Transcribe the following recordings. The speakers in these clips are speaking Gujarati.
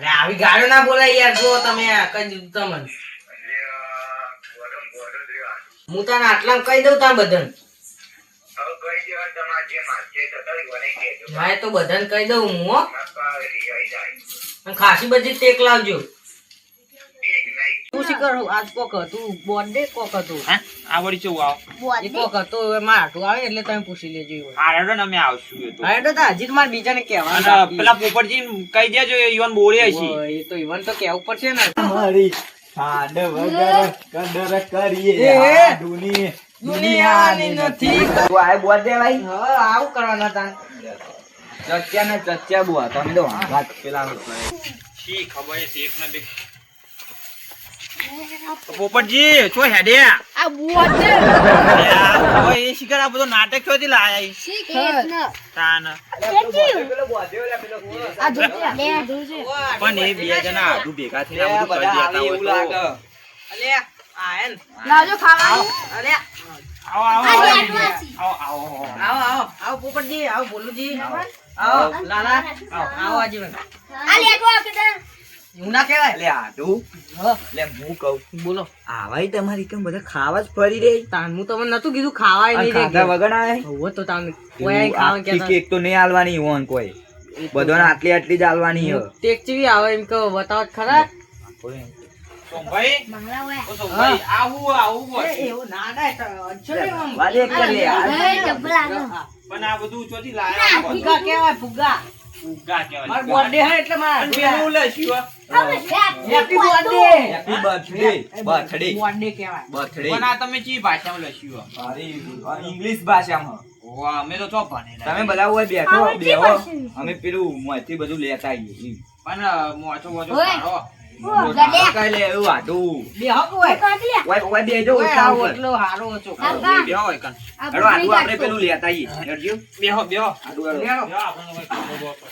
અરે, આવી ગાળો ના બોલાય યાર, જો તમે કઈ તમને. હું તને આટલા કહી દઉં તા બધાને. મારે તો બધાને કહી દઉં હો ખાસી બધી ટેક લાવજો. તું કરું? આજ કોક હતું. બોર્ડે કોક હતું. હા? આ વળી આવ? એ કોક હતું. હવે મારે આવે એટલે તમે પૂછી લેજો. ને અમે આવશું એ તો. હજી તો મારે બીજાને કહેવાનું અને પેલા પોપટજી કહી દેજો ઈવન બોલે છે. એ તો ઈવન તો કહેવું પડશે ને. મારી ખાંડ વગર કદર કરીએ. દુનિયા દુનિયાની નથી. તું આ બોર્ડે ભાઈ હા. આવું કરવાના તા ચચ્યા ને ચચ્યા બુઆ તમે તો વાત પેલા શી ખબર છે એક ને બે. પોપટજી છો હેડે? આ છે. હવે એ શિકાર આ બધો નાટક ક્યાંથી લાયા ઈ? શીખ એક ન. તાન. આ ધોજે પણ એ બે જણા આધુ ભેગા થઈને આ બધું કરી દેતા હોય તો. અલે આ એન લાવજો ખાવાનું. અલે આવો આવો આવો. આવો આવો આવો. આવો આવો. પોપટજી આવો બોલુજી. આવો. લાલા. આવો આવો આજીવન. આ લેટવા કેતા હું ના કહેવાય. એટલે આટું હા. હું કહું. બોલો. આવાય તમારી કેમ બધા ખાવા જ ફરી રહી? તાન હું તમને નતું કીધું ખાવાય નહીં ખાધા વગર આય હવે તો તમે કોઈ ખાવા કે કેક તો નહીં હાલવાની ઓન કોઈ. બધાને આટલી આટલી જ આલવાની હે. ટેક ચીવી આવે એમ કહો બતાવ ખરા? સોમભાઈ? મંગળા હોય ઓ સોમભાઈ આવું આવું એવું ના તો અચ્છો વાલે એક લે. હવે જબરા આગળ. પણ આ બધું ચોથી લાયા ફુગ્ગા કેવાય ફુગ્ગા. ઉગા કહેવાય. મારો બર્થડે હે એટલે મારે. પેલું લસ્યું હવે happy birthday Happy birthday. birthday. Birthday કહેવાય birthday. પણ આ તમે ચી ભાષામાં લસ્યું મારી ઇંગ્લિશ ભાષામાં. વાહ અમે તો ચો ભણેલા તમે બધા હોય બેઠો બેહો. અમે પેલું મોંથી બધું લેતા આવીએ. પણ મોચો મોચો ઓય. એવું આટું બે હક હોય. ઓય ઓય બેજો ઓય, આવો એટલો હારો ઓછો બે હોય કન. હેડો આટું આપણે પેલું લેતા આવીએ હેડજો. બેહો બેહો આટું હેડો. લેણો. બેહો આપણને કોઈ કામ બોલવા પડે.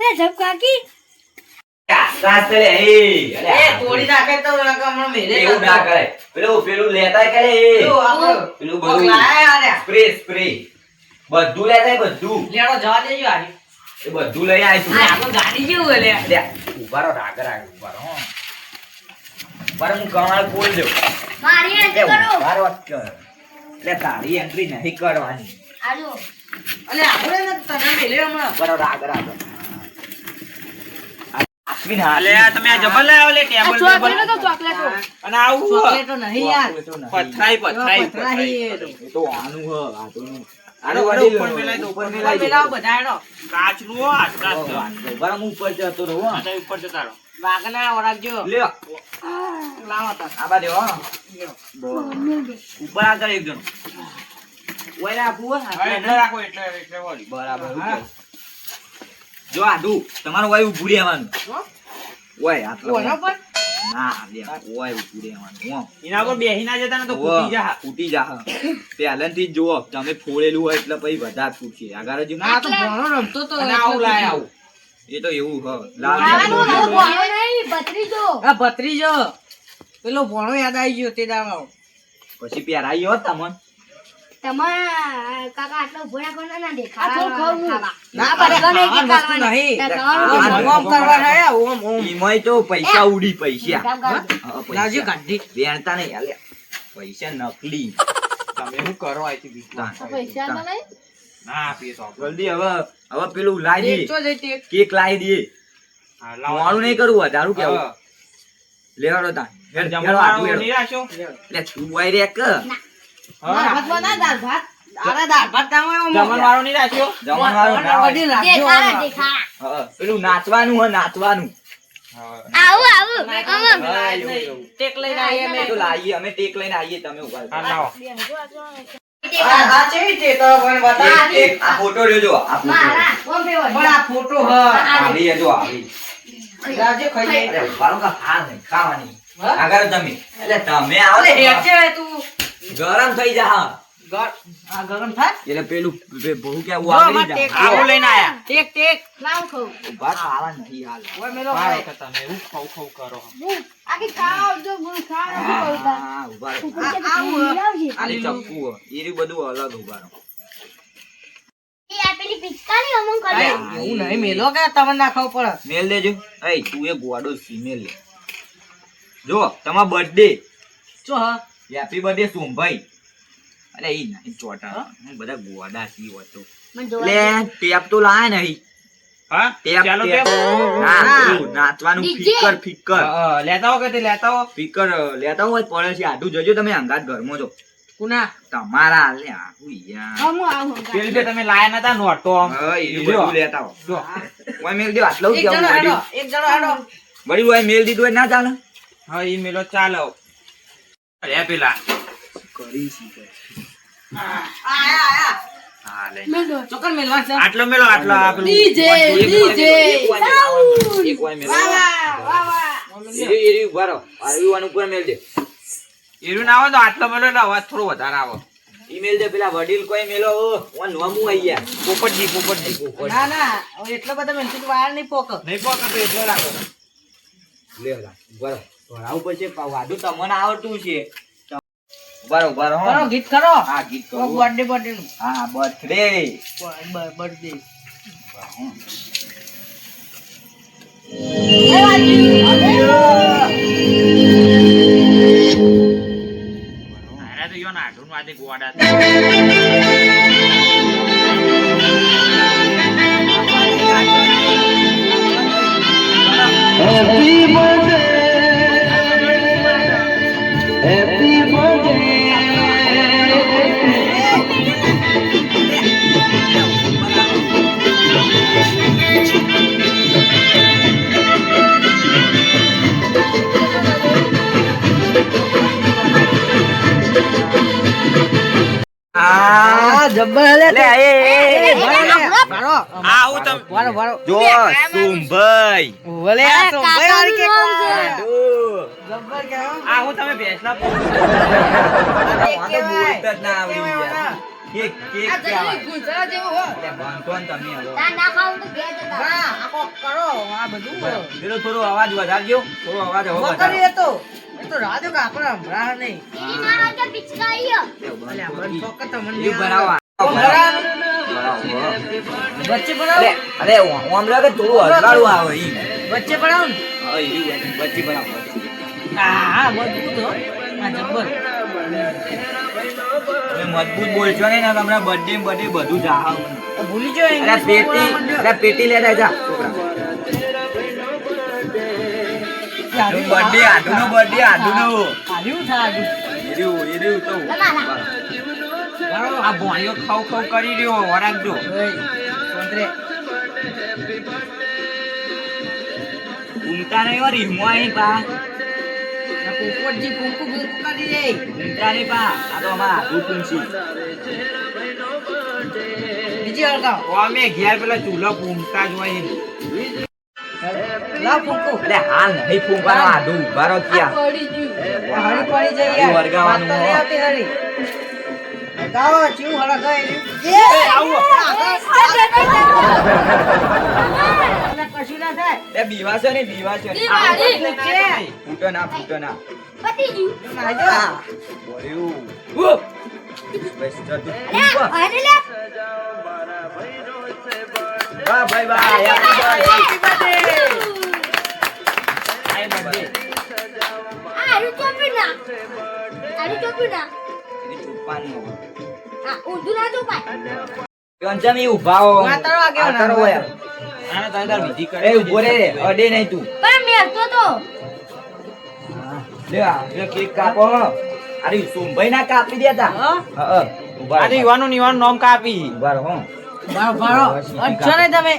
એ જબ કાકી. સાસ એ, એ તોડી નાખે તો નકર હમણાં એવું ના કરે. પેલું પેલું લેતા કરે એ. પેલું બધું. Spray spray. બધું લેતા બધું. લેણો જવા દેજો. એ બધું લઈ આવીશું આપણે ગાડી જેવું હે લે. લે, ઊભા રહો, રાગ રાગ, ઊભા રહો, હો. ઊભા રહો, હું કમાલ બોલ દઉં. મારી એન્ટ્રી કરો ઊભા રહો, કર. લે, તારી એન્ટ્રી નહીં કરવાની આજો અલે આપણે ને તને મેલે હમણાં. ઊભા રહો, રાગ રાગ. આ- આસમીન હાથ તમે આ જબર લાવ્યો લે ટેબલ ટેબલ તો ચોકલેટો અને આવું હો. નહીં યાર. પથરાઈ પથરાઈ પથરાઈ એ તો. આનું હ, હો હું હો. આ તો ઉપર જતા રહો વાઘના ઓળખજો. લ્યો, લાવો તાર. આ બાજુ, હો. ઉપર આગળ એક જણ ઓય રાખવું હો. હા, એટલે રાખો એટલે એટલે વળી બરાબર હા. ઉકેલ. જો આડુ તમારું વાય ઉભું રહેવાનું ઓય આટલો? ના લે ઓય ઉભું રહેવાનું એના ઉપર બેહી ના જતા ને તો ફૂટી જા ફૂટી જા પહેલેથી જ જુઓ તમે ફોડેલું હોય એટલે પછી બધા ફૂટશે. આગળ જ ના, તો ભણો રમતો તો અને આવું લાય આવું. એ તો એવું હ લાલ ખાવાનું હવે ભણો નહીં ભત્રીજો. આ ભત્રીજો. પેલો ભણો યાદ આવી ગયો તે દાડો પછી પહેરાઈ હોત તમને. તમારા કાકા આટલો ભોળા કોના ના દેખાડા ના પણ ખાવાની વસ્તુ નહીં. આમ આમ કરવા રહ્યા, ઓમ ઓમ એમાંય તો પૈસા ઉડી પૈસા. પૈસા. વેણતા નહીં. આલે પૈસા નકલી. તમે શું કરો આથી બીજું? પૈસા ના આપીએ તો જલ્દી હવે હવે પેલું લાવી દે. કેક લાવી દે લાવવાનું નહીં કરવું વધારું કેવું. લેવાડો તા હેડ, હેડો. નહીં રે કે? હા. દાળ ભાત દાળ ભાત. અરે દાળ ભાત ના હોય, ઓમ. નહીં રાખ્યો? જમણવારું ના હોય. દેખાડા હા, પેલું નાચવાનું હે નાચવાનું આવું આવું ના, હા, એવું. ટેક લઈને આવીએ અમે. તો લાવીએ અમે ટેક લઈને આવીએ તમે ઊભા હા, લાવો. આ આ કેવી ટેક હવે મને બતાવો. એક- એક આ ફોટો રહ્યો આ ફોટો પણ આ ફોટો હ. આવી જો આવી લાવજો ખાઈ લે. અરે કા હાલ ખાવાની આગળ તમે એટલે તમે આવો અરે તો તું. ગરમ થઈ જા. હા ગરમ થાય? એટલે પેલું બહુ કે આવું આવી જા. આવું લઈને આયા. Take take. લાવ ખાઉં. ઊભા આવા નથી હાલ. ઓય મેલો. વખત તમે હું ખવ ખવ કરો. હું આખી ખાવ જો હું ખાવ હું હા, ઊભા રહો. આ હે. એ બધું અલગ ઊભા રહો. એવું નહીં. મેલો કે તમને નાખવો પડે? મેલ દેજો. એ તું એ ગોડો સી મેલ જો તમારો બર્થડે જો હા. હેપી બર્થડે સોમભાઈ અરે ઈ ના ચોટા હું? બધા ગોડા સી હતો. લે ટેપ તો લાય નહીં હા? Tape tape. ટેપ. હા હા. પેલું નાચવાનું ફિકર ફિકર. લેતા હો કે લેતા હો? ફિકર લેતા હોય પડે છે. આટલું જજો તમે અંગાત ઘરમાં જો. કુના? તમારા લે આવું યાર. હમ આવું પેલું જે તમે લાયા નતા નોટો. એ બધું લેતા હો. જો. ઓય મેલ દે આટલું એક જણો હેડો એક જણો હેડો. વળી ઓય મેલ દીધું ના ચાલે? હા ઈ મેલો ચાલો. લે પેલા કરી છે આયા આયા હા લે મેલો ચોકન મેલવા છે આટલો મેલો આટલો આ પેલું DJ, એક મેલ, એરી ઊભા રહો ઉપર દે એરું ના આવે તો આટલો મેલો એટલે અવાજ થોડો વધારે આવે ઈમેલ મેલ દે પેલા વડીલ કોઈ મેલો ઓન નોમું આઈ ગયા પોપટજી પોપટ ના ના એટલો બધો મેલ તો વાર નહીં પોક નહીં પોક તો એટલો રાખો લે ઊભા રહો ભણાવું પડશે વાદું તમને આવડતું છે. ઊભા ઊભા રહો. ગીત કરો. હા ગીત કરો. બર્થડે બર્થડે નું? હા બર્થડે બર્થડે આના તો યો ના આઢું જબ્બર લે લે એ એ, એ આ હું તમ વારો વારો જો સોમભાઈ ઓલે આ તો વાળી કેક જબ્બર કે આ હું તમે ભેંસના પો- કેક બોલતા જ ના આવડી યાર. કેક કેક આ ગુજરાત જેવું હો એટલે તમે હવે. તા ના ખાવું તો ઘેર જતા ના આ કરો આ બધું પેલો થોડો અવાજ વધારજો થોડો અવાજ હવે તો તો હમણાં નહીં આપણે ચોક્કસ તમને વચ્ચે પડાવ અરે અરે ઓમ લાગે થોડું હલવાળું આવે ઈ. વચ્ચે પડાવ હા, ઈ વચ્ચે પડાવ હા હા મજબૂત હો આ જબ્બર મજબૂત બોલશો ને તમને બર્થડે બર્થડે બધું જ ભૂલી જો અરે પેટી અરે પેટી લેતા જા બર્થડે આડુનો બર્થડે આડુનો હાર્યું થા હાર્યું. એર્યું એર્યું તો. આ ભોંયો ખાવ ખાવ કરી રહ્યો વરાગજો સોંતરે. ઊંઘતા નહીં હો રીમો અહીં પા પોપટજી કુંકુ કુંકુ કરી દે. ઊંઘતા નહીં પા આ તો અમારા પૂંછી બીજી હળગાવ. અમે ઘેર પેલા ચૂલો પૂમતા જ હોય લાવ કુંકુ. એટલે હાલ નહીં ફૂંકવાનો આઢું ઊભા રહો ક્યાં પડી ગયું. આ હળી પડી જાય હળી યાર. વળગાવાનું હો. આવતી હળી. હળગાય એનું. એટલે કશું ના થાય. એ બીવાશો ને ને ઈ છે. ફૂટો ના ફૂટો ના પતી ગયું. બોલ્યું ઉહ! બસ જા તું ઊભો. અરે, અરે લે. વાહ ભાઈ વાહ. કંચમ ઈ ઊભા હો. આવે. હોય. આના તારે તાર વિધિ કરે એ ઊભો રે અડે નહીં તું પણ મેલતો તો. લે આ લે કેક કાપો અરે સોમભાઈ ના કાપી દેતા હા? ઊભા અરે યુવાનો તો નિવાનું નામ કાપી ઊભા રહો હો. ભારો, ભારો. બસ, નહીં તમે.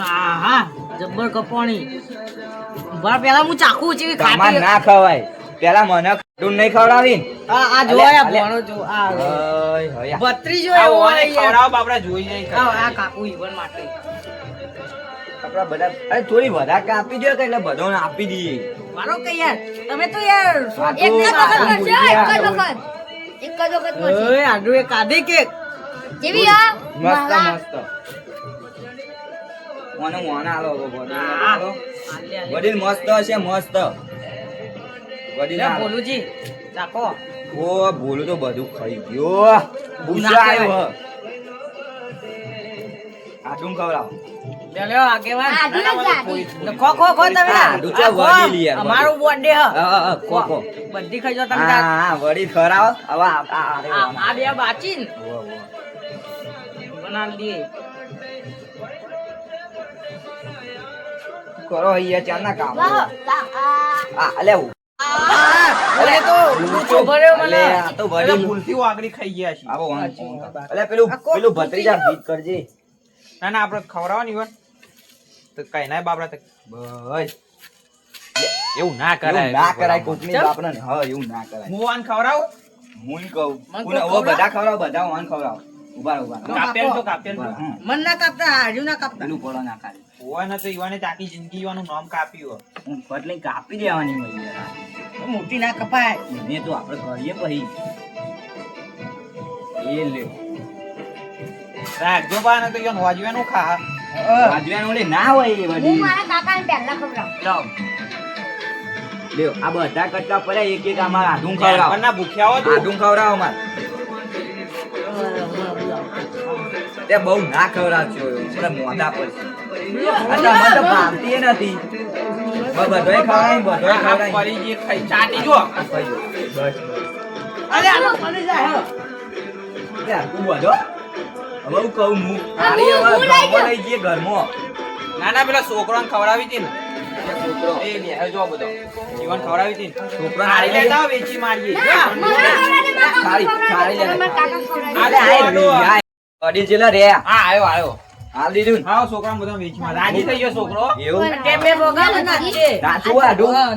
આહા, જબ્બર કપોણી. ભારો, પેલા હું ચાકુ ઉચકી ખાટી ના ખવાય પેલા મને ખાટું નહીં ખવડાવી આ જોયા અલે. જો આ બત્રી એવો ઓને હોય બાપડા જોઈ જાય આ કાકુ ઈવન માટે. આપણા બધા અરે થોડી વધારે કાપી દો કે એટલે બધો આપી દઈએ. મારો કે યાર તમે તો યાર એક જ વખત આ એક જ વખત. એક જ વખત મળશે. ઓય આડુ એક આધી કેક જેવી આ મસ્ત મસ્ત. મને મોના આલો હવે આલો. વડીલ મસ્ત છે મસ્ત. લે, ભોલુજી ચાકો ઓ બોલું તો બધું ખાઈ ગયો ગુસ્સો આવ્યો. આડું ખવડાવો લે લ્યો આગેવાન. ખો ખો ખો તમે હા, દૂધા આ ખો. વળી લઈએ, વળી. અમારું બર્થડે હ ખો, ખો. બધી ખાઈ જાઓ તમે હા તાર. હા હવે આ- બે બાચી ને ઉવ્વ, ઉવ્વ. બનાવી દઈએ કરો અહીંયા ચારના કામ આ. આ હું ખવડાવવાની હોય. તો કઈ ના બાપડા એવું ના કરાય ના કરાય કોકની હા એવું ના કરાય. હું વાન ખવડાવ? હું કહું. ઓ બધા ખવડાવ. બધા વાન ખવડાવો. ઊભા ઊભા કાપેલ તો કાપેલ ઊભા રહો, હમ. મન ના કાપતા હાજુ ના કાપતા. પડો ના ખાલી હોય ને તો ઈવાને તાકી જિંદગી ઈવાનું નામ કાપ્યું હું ફટલી કાપી દેવાની મળી યાર. મોટી ના કપાય. એને તો આપણે કરીએ પછી. એ લે. રાખજો બા ને તો ઈવાનું વાજવાનું ખા. વાજવાનું ઓલે ના હોય એ હું મારા કાકાને પહેલા ખવડાવ. લાવ લ્યો આ બધા કરતા પડ્યા એક એક આમાં આધું પણ ખવડાવો. ના ભૂખ્યા હો તું. આધું ખવડાવો માર. તે બહુ ના ખવડાવશો એટલે મોઢા પર છે મને તો ભાવતી નથી. બધોય ખવડાવી બધોય આ પડી જે ખાઈ. ચાટી જો અરે આનો પડી જાય હો. યાર તું બધો હવે હું કહું હું હા, હવે લઈ જઈએ ઘરમાં. ના ના પેલા છોકરાને ખવડાવી હતી ને. છોકરો. એ લે જો બધો. ઈવાન ખવડાવી હતી ને. છોકરાને હારી લેતા વેચી મારીએ. સારી, સારી લે. અડી જેલા રે. હા આવ્યો આવ્યો હાલ દીધું હા છોકરા બધા વેચી રાજી થઈ ગયો છોકરો? એવું? ટેપ વગાડો નાખીએ. નાચવું આડું હા,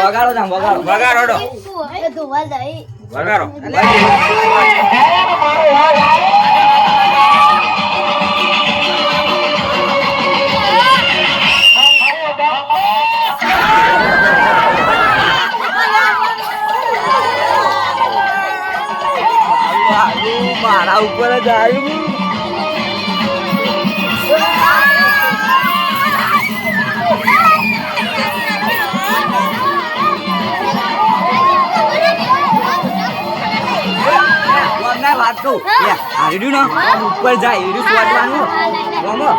વગાડો તામ, વગાડો. વગાડો ધોવા જાય. વગાડો. મારા ઉપર જ આવ્યું. કહું લે, આ રીડું ને? ઉપર જાય રીડું સ્વાદવાનું વમો.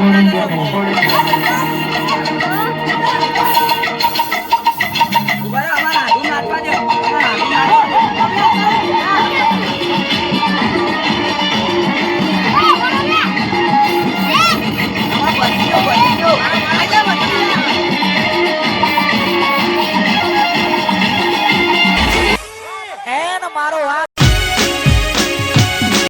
Thank you.